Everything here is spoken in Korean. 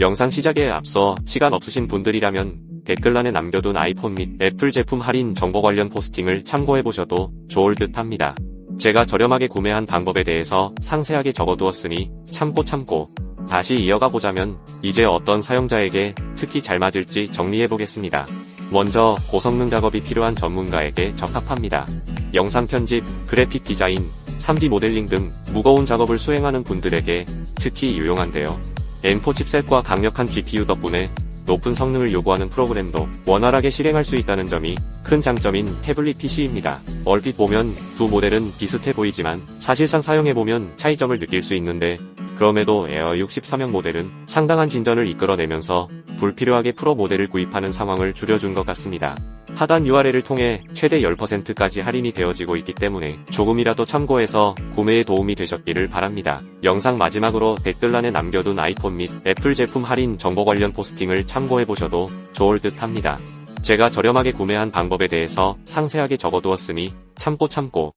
영상 시작에 앞서 시간 없으신 분들이라면 댓글란에 남겨둔 아이폰 및 애플 제품 할인 정보 관련 포스팅을 참고해보셔도 좋을 듯 합니다. 제가 저렴하게 구매한 방법에 대해서 상세하게 적어두었으니 참고 참고 다시 이어가 보자면 이제 어떤 사용자에게 특히 잘 맞을지 정리해보겠습니다. 먼저 고성능 작업이 필요한 전문가에게 적합합니다. 영상 편집, 그래픽 디자인, 3D 모델링 등 무거운 작업을 수행하는 분들에게 특히 유용한데요. M4 칩셋과 강력한 GPU 덕분에 높은 성능을 요구하는 프로그램도 원활하게 실행할 수 있다는 점이 큰 장점인 태블릿 PC입니다. 얼핏 보면 두 모델은 비슷해 보이지만 사실상 사용해보면 차이점을 느낄 수 있는데 그럼에도 에어 63형 모델은 상당한 진전을 이끌어내면서 불필요하게 프로 모델을 구입하는 상황을 줄여준 것 같습니다. 하단 URL을 통해 최대 10%까지 할인이 되어지고 있기 때문에 조금이라도 참고해서 구매에 도움이 되셨기를 바랍니다. 영상 마지막으로 댓글란에 남겨둔 아이폰 및 애플 제품 할인 정보 관련 포스팅을 참고해보셔도 좋을 듯 합니다. 제가 저렴하게 구매한 방법에 대해서 상세하게 적어두었으니 참고 참고